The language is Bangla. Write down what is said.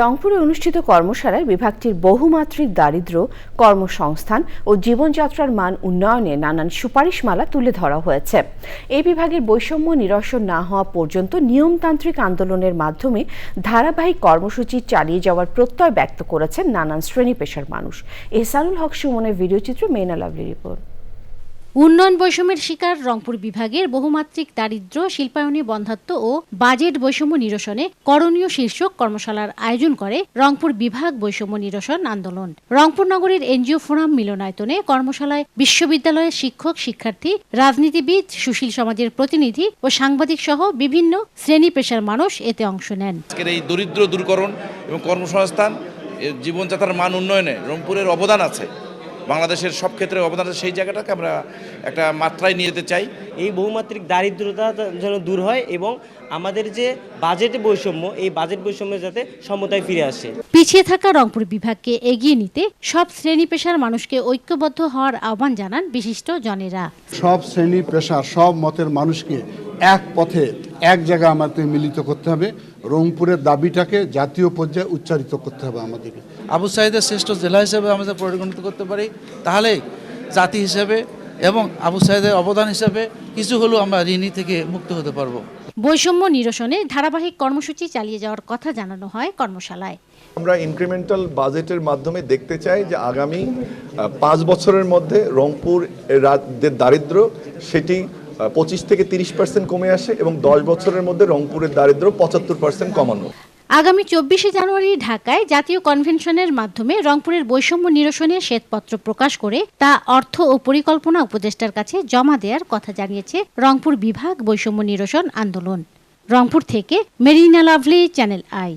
রংপুরে অনুষ্ঠিত কর্মশালায় বিভাগটির বহুমাত্রিক দারিদ্র কর্মসংস্থান ও জীবনযাত্রার মান উন্নয়নে নানান সুপারিশমালা তুলে ধরা হয়েছে। এই বিভাগের বৈষম্য নিরসন না হওয়া পর্যন্ত নিয়মতান্ত্রিক আন্দোলনের মাধ্যমে ধারাবাহিক কর্মসূচি চালিয়ে যাওয়ার প্রত্যয় ব্যক্ত করেছেন নানান শ্রেণি পেশার মানুষ। এহসানুল হক সুমনের ভিডিওচিত্র মেনা লাভলি রিপোর্ট। উন্নয়ন বৈষম্যের শিকার রংপুর বিভাগের বহুমাত্রিক দারিদ্র্য শিল্পায়নী বন্ধাত্ব ও বাজেট বৈষম্য নিরসনে করণীয় শীর্ষক কর্মশালার আয়োজন করে রংপুর বিভাগ বৈষম্য নিরসন আন্দোলন। রংপুর নগরীর এনজিও ফোরাম মিলনায়তনে কর্মশালায় বিশ্ববিদ্যালয়ের শিক্ষক, শিক্ষার্থী, রাজনীতিবিদ, সুশীল সমাজের প্রতিনিধি ও সাংবাদিক সহ বিভিন্ন শ্রেণি পেশার মানুষ এতে অংশ নেন। এই দরিদ্র দূরকরণ এবং কর্মসংস্থান জীবনযাত্রার মান উন্নয়নে রংপুরের অবদান আছে। বাংলাদেশের সব ক্ষেত্রে অবদান আছে সেই জায়গাটাকে আমরা একটা মাত্রায় নিয়ে যেতে চাই। এই বহুমাত্রিক দারিদ্রতা যেন দূর হয় এবং আমাদের যে বাজেট বৈষম্য এই বাজেট বৈষম্য যাতে সমতায় ফিরে আসে। পিছিয়ে থাকা রংপুর বিভাগকে এগিয়ে নিতে সব শ্রেণি পেশার মানুষকে ঐক্যবদ্ধ হওয়ার আহ্বান জানান বিশিষ্ট জনেরা। সব শ্রেণি পেশার সব মতের মানুষকে এক পথে এক জায়গায় আমাদের মিলিত করতে হবে। রংপুরের দাবিটাকে জাতীয় পর্যায়ে উচ্চারিত করতে হবে আমাদেরকে। আবু সাইদের শ্রেষ্ঠ জেলা হিসেবে আমাদের পরিগণিত করতে পারি। তাহলে জাতি হিসেবে এবং আবু সাইদের অবদান হিসেবে কিছু হলেও আমরা ঋণী থেকে মুক্ত হতে পারব। বৈষম্য নিরসনে ধারাবাহিক কর্মসূচি চালিয়ে যাওয়ার কথা জানানো হয় কর্মশালায়। আমরা ইনক্রিমেন্টাল বাজেটের মাধ্যমে দেখতে চাই যে আগামী পাঁচ বছরের মধ্যে রংপুর রাজ্যের দারিদ্র সেটি পঁচিশ থেকে তিরিশ পার্সেন্ট কমে আসে এবং দশ বছরের মধ্যে রংপুরের দারিদ্র পঁচাত্তর পার্সেন্ট কমানো। আগামী চব্বিশে জানুয়ারি ঢাকায় জাতীয় কনভেনশনের মাধ্যমে রংপুরের বৈষম্য নিরসনে শ্বেতপত্র প্রকাশ করে তা অর্থ ও পরিকল্পনা উপদেষ্টার কাছে জমা দেওয়ার কথা জানিয়েছে রংপুর বিভাগ বৈষম্য নিরসন আন্দোলন। রংপুর থেকে মেরিনা লাভলি, চ্যানেল আই।